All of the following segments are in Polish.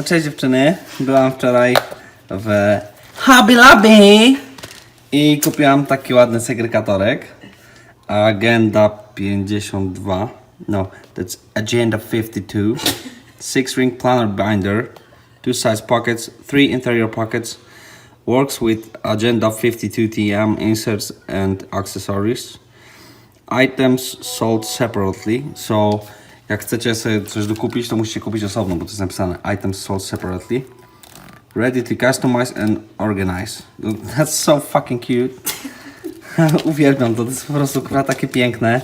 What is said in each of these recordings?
No cześć dziewczyny, byłam wczoraj w Hobby Lobby i kupiłam taki ładny segregatorek. Agenda 52 No, that's Agenda 52 Six ring planner binder Two size pockets, three interior pockets. Works with Agenda 52 TM inserts and accessories. Items sold separately, so jak chcecie sobie coś dokupić, to musicie kupić osobno, bo to jest napisane Items sold separately. Ready to customize and organize. That's so fucking cute. Uwielbiam to, to jest po prostu kurwa takie piękne.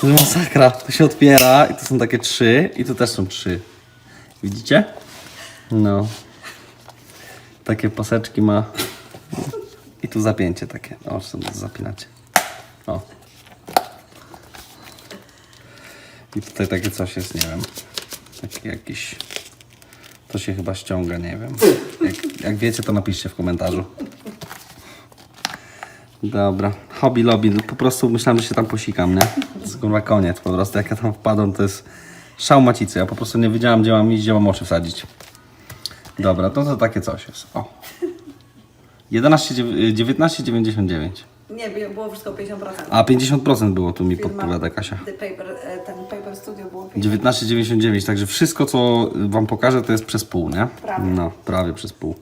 To jest masakra. To się otwiera i to są takie trzy i tu też są trzy. Widzicie? No. Takie paseczki ma. I tu zapięcie takie. O, sobie zapinacie. O. I tutaj takie coś jest, nie wiem. Taki jakiś. To się chyba ściąga, nie wiem. Jak, jak wiecie, to napiszcie w komentarzu. Dobra. Hobby lobby. No, Po prostu myślałem, że się tam posikam, nie? Kurwa koniec. Po prostu jak ja tam wpadłem, to jest szał macicy. Ja po prostu nie wiedziałam, gdzie mam iść, gdzie mam oczy wsadzić. Dobra, to to takie coś jest. O. 11, dziew- 19,99. Nie, bi- było wszystko 50%. A 50% było tu mi Firma podpowiada Kasia. The paper, e, ten Paper Studio było 50%. 19,99, także wszystko co wam pokażę to jest przez pół, nie? Prawie. No, prawie przez pół.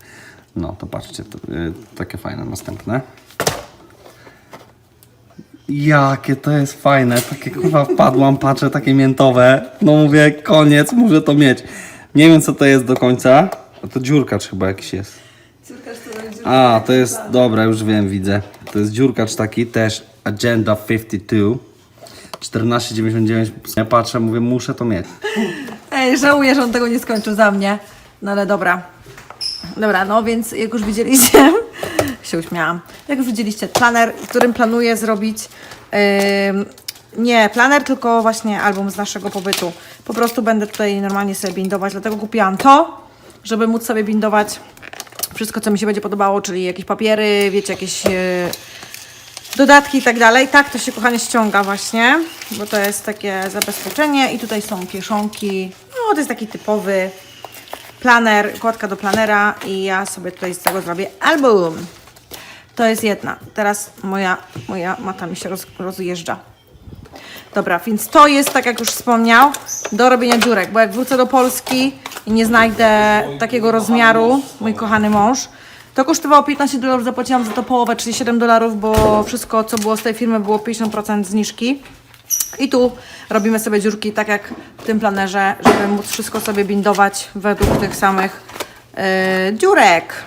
No, to patrzcie, to, y, takie fajne następne. Jakie to jest fajne, takie kurwa wpadłam, patrzę, takie miętowe. No mówię, koniec, muszę to mieć. Nie wiem co to jest do końca. A to dziurkacz chyba jakiś jest. Która będzie- A, to jest, dobra, już wiem, widzę. To jest dziurkacz taki, też Agenda 52. 14,99. Ja patrzę, mówię, muszę to mieć. Ej, żałuję, że on tego nie skończył za mnie. No ale dobra. Dobra, no więc jak już widzieliście, się uśmiałam. Jak już widzieliście, planer, którym planuję zrobić ym, nie planer, tylko właśnie album z naszego pobytu. Po prostu będę tutaj normalnie sobie bindować, dlatego kupiłam to, żeby móc sobie bindować wszystko, co mi się będzie podobało, czyli jakieś papiery, wiecie, jakieś e, dodatki i tak dalej. Tak to się kochanie ściąga właśnie, bo to jest takie zabezpieczenie i tutaj są kieszonki. No to jest taki typowy planer, kładka do planera i ja sobie tutaj z tego zrobię album. To jest jedna. Teraz moja, moja mata mi się roz, rozjeżdża. Dobra, więc to jest, tak jak już wspomniał, do robienia dziurek, bo jak wrócę do Polski i nie znajdę takiego rozmiaru, mój kochany mąż, to kosztowało 15 dolarów, zapłaciłam za to połowę, czyli 7 dolarów, bo wszystko, co było z tej firmy, było 50% zniżki. I tu robimy sobie dziurki, tak jak w tym planerze, żeby móc wszystko sobie bindować według tych samych yy, dziurek.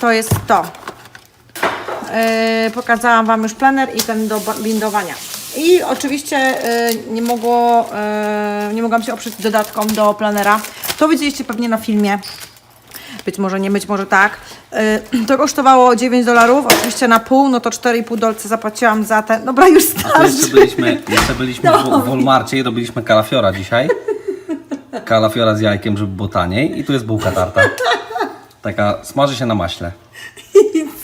To jest to. Yy, pokazałam Wam już planer i ten do bindowania. I oczywiście yy, nie, mogło, yy, nie mogłam się oprzeć dodatkom do planera. To widzieliście pewnie na filmie. Być może nie, być może tak. Yy, to kosztowało 9 dolarów, oczywiście na pół, no to 4,5 dolce zapłaciłam za ten. Dobra, już starczy. jeszcze byliśmy, jeszcze byliśmy w, w Walmarcie i robiliśmy kalafiora dzisiaj. Kalafiora z jajkiem, żeby było taniej. I tu jest bułka tarta. Taka, smaży się na maśle.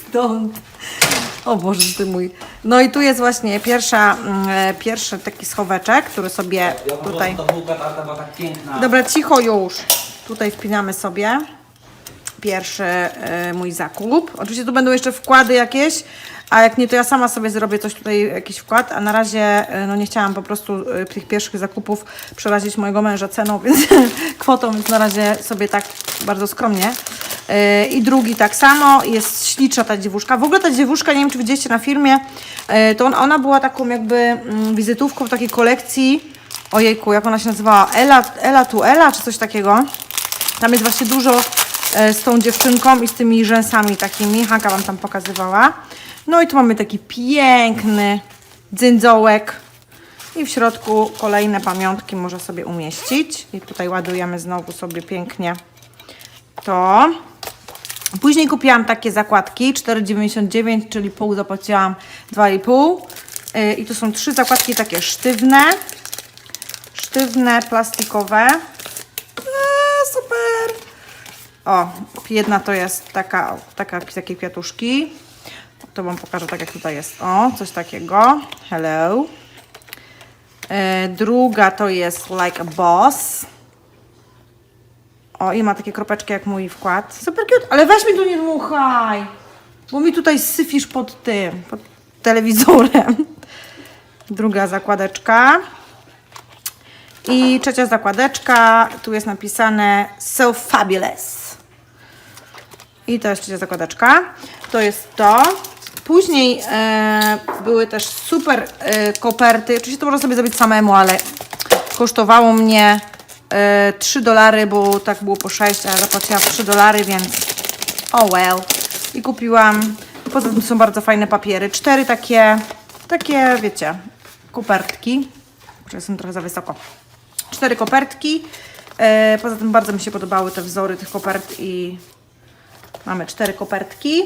Stąd. O Boże, ty mój. No i tu jest właśnie pierwsza, mm, e, pierwszy taki schoweczek, który sobie tutaj... Ta bułka tarta była tak piękna. Dobra, cicho już. Tutaj wpinamy sobie pierwszy e, mój zakup. Oczywiście tu będą jeszcze wkłady jakieś, a jak nie, to ja sama sobie zrobię coś tutaj, jakiś wkład, a na razie e, no nie chciałam po prostu e, tych pierwszych zakupów przerazić mojego męża ceną, więc kwotą, więc na razie sobie tak bardzo skromnie. I drugi tak samo, jest śliczna ta dziewuszka. W ogóle ta dziewuszka, nie wiem czy widzieliście na filmie, to on, ona była taką jakby mm, wizytówką w takiej kolekcji, ojejku, jak ona się nazywała, Ela, Ela tu Ela, czy coś takiego. Tam jest właśnie dużo z tą dziewczynką i z tymi rzęsami takimi. Hanka Wam tam pokazywała. No i tu mamy taki piękny dzyndziołek. I w środku kolejne pamiątki może sobie umieścić. I tutaj ładujemy znowu sobie pięknie to. Później kupiłam takie zakładki 4,99, czyli pół zapłaciłam 2,5. Yy, I tu są trzy zakładki takie sztywne. Sztywne, plastikowe. O, jedna to jest taka, taka, takie kwiatuszki. To Wam pokażę tak jak tutaj jest. O, coś takiego. Hello. E, druga to jest like a boss. O, i ma takie kropeczki jak mój wkład. Super cute, ale weź mi tu nie dmuchaj, bo mi tutaj syfisz pod tym, pod telewizorem. Druga zakładeczka. I trzecia zakładeczka, tu jest napisane So Fabulous. I to jest trzecia zakładeczka. To jest to. Później e, były też super e, koperty. Oczywiście to można sobie zrobić samemu, ale kosztowało mnie e, 3 dolary, bo tak było po 6, a zapłaciłam 3 dolary, więc oh well. I kupiłam. Poza tym są bardzo fajne papiery. Cztery takie, takie wiecie, kopertki. Które są trochę za wysoko cztery kopertki. E, poza tym bardzo mi się podobały te wzory tych kopert i mamy cztery kopertki.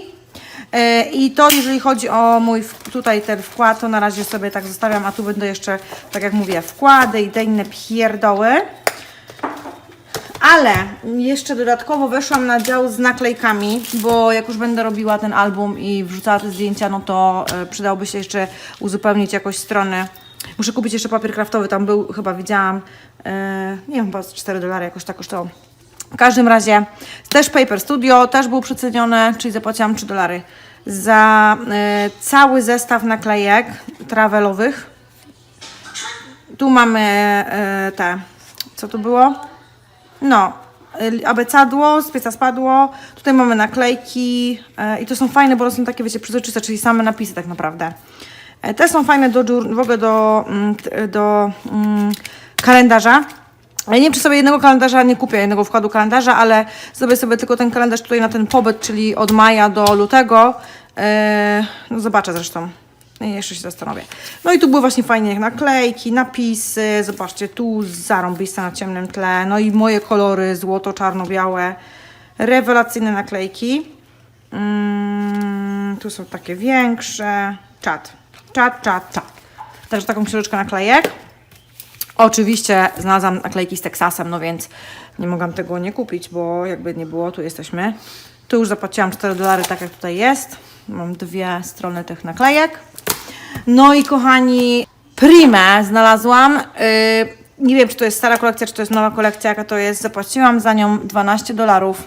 E, I to jeżeli chodzi o mój tutaj ten wkład, to na razie sobie tak zostawiam, a tu będą jeszcze, tak jak mówię, wkłady i te inne pierdoły. Ale jeszcze dodatkowo weszłam na dział z naklejkami, bo jak już będę robiła ten album i wrzucała te zdjęcia, no to e, przydałoby się jeszcze uzupełnić jakoś stronę. Muszę kupić jeszcze papier kraftowy, tam był, chyba widziałam, e, nie wiem, chyba z 4 dolary jakoś tak kosztował. W każdym razie też Paper Studio, też był przecenione, czyli zapłaciłam 3 dolary za e, cały zestaw naklejek travelowych. Tu mamy e, te, co tu było? No, y, abecadło, z pieca spadło. Tutaj mamy naklejki e, i to są fajne, bo są takie, wiecie, przezroczyste, czyli same napisy tak naprawdę. E, te są fajne do, w ogóle do, mm, do mm, kalendarza. Ja nie wiem, czy sobie jednego kalendarza nie kupię, jednego wkładu kalendarza, ale zrobię sobie tylko ten kalendarz tutaj na ten pobyt, czyli od maja do lutego. E, no zobaczę zresztą. I jeszcze się zastanowię. No i tu były właśnie fajnie jak naklejki, napisy. Zobaczcie, tu zarąbiste na ciemnym tle. No i moje kolory, złoto, czarno-białe. Rewelacyjne naklejki. Mm, tu są takie większe. Czat, czat, czat, czat. Także taką książeczkę naklejek. Oczywiście znalazłam naklejki z Teksasem, no więc nie mogłam tego nie kupić, bo jakby nie było, tu jesteśmy. Tu już zapłaciłam 4 dolary, tak jak tutaj jest. Mam dwie strony tych naklejek. No i kochani, Primę znalazłam. Yy, nie wiem, czy to jest stara kolekcja, czy to jest nowa kolekcja, jaka to jest. Zapłaciłam za nią 12 dolarów.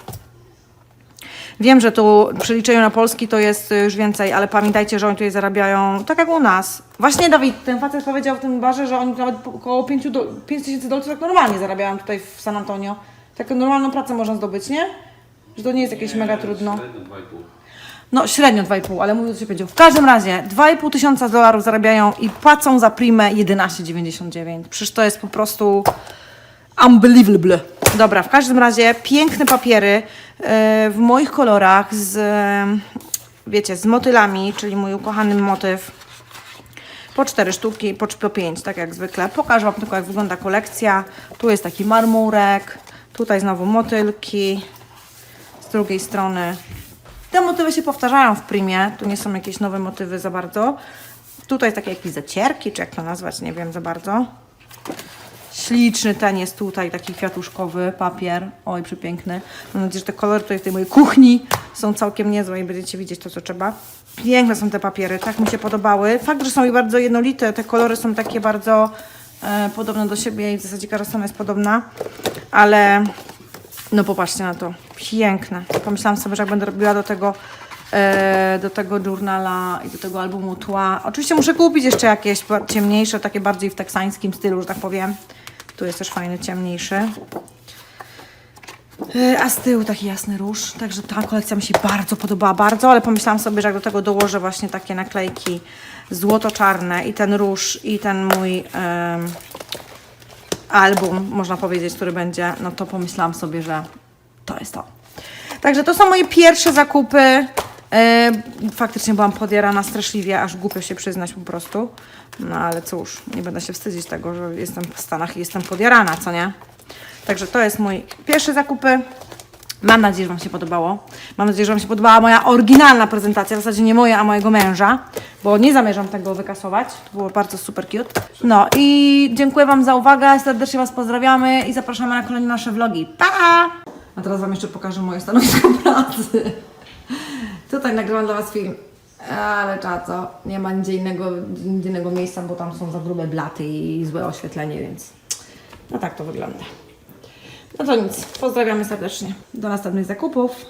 Wiem, że tu w przeliczeniu na polski to jest już więcej, ale pamiętajcie, że oni tutaj zarabiają tak jak u nas. Właśnie Dawid, ten facet powiedział w tym barze, że oni nawet około 5 do, 5 tysięcy dolców tak normalnie zarabiają tutaj w San Antonio. Taką normalną pracę można zdobyć, nie? Że to nie jest jakieś mega trudno. No średnio 2,5, ale mówię, co się powiedział. W każdym razie 2,5 tysiąca dolarów zarabiają i płacą za primę 11,99. Przecież to jest po prostu unbelievable. Dobra, w każdym razie piękne papiery e, w moich kolorach z, wiecie, z motylami, czyli mój ukochany motyw. Po cztery sztuki, po, po pięć, tak jak zwykle. Pokażę Wam tylko, jak wygląda kolekcja. Tu jest taki marmurek, tutaj znowu motylki, z drugiej strony. Te motywy się powtarzają w primie, tu nie są jakieś nowe motywy za bardzo. Tutaj takie jakieś zacierki, czy jak to nazwać, nie wiem za bardzo. Śliczny ten jest tutaj, taki kwiatuszkowy papier. Oj, przepiękny. Mam nadzieję, że te kolory tutaj w tej mojej kuchni są całkiem niezłe i będziecie widzieć to, co trzeba. Piękne są te papiery, tak mi się podobały. Fakt, że są i bardzo jednolite, te kolory są takie bardzo e, podobne do siebie i w zasadzie każda strona jest podobna, ale no popatrzcie na to, piękne. Pomyślałam sobie, że jak będę robiła do tego, e, do tego journala i do tego albumu tła. Oczywiście muszę kupić jeszcze jakieś ciemniejsze, takie bardziej w teksańskim stylu, że tak powiem. Tu jest też fajny, ciemniejszy. E, A z tyłu taki jasny róż, także ta kolekcja mi się bardzo podobała, bardzo, ale pomyślałam sobie, że jak do tego dołożę właśnie takie naklejki złoto-czarne i ten róż i ten mój em, album, można powiedzieć, który będzie, no to pomyślałam sobie, że to jest to. Także to są moje pierwsze zakupy. E, faktycznie byłam podjarana straszliwie, aż głupio się przyznać po prostu. No ale cóż, nie będę się wstydzić tego, że jestem w Stanach i jestem podjarana, co nie? Także to jest mój pierwszy zakupy. Mam nadzieję, że Wam się podobało. Mam nadzieję, że Wam się podobała moja oryginalna prezentacja, w zasadzie nie moja, a mojego męża, bo nie zamierzam tego wykasować. To było bardzo super cute. No i dziękuję Wam za uwagę, serdecznie Was pozdrawiamy i zapraszamy na kolejne nasze vlogi. Pa! A teraz Wam jeszcze pokażę moje stanowisko pracy. Tutaj nagrywam dla Was film. Ale czaco, nie ma nigdzie innego, innego miejsca, bo tam są za grube blaty i złe oświetlenie, więc no tak to wygląda. No to nic, pozdrawiamy serdecznie. Do następnych zakupów.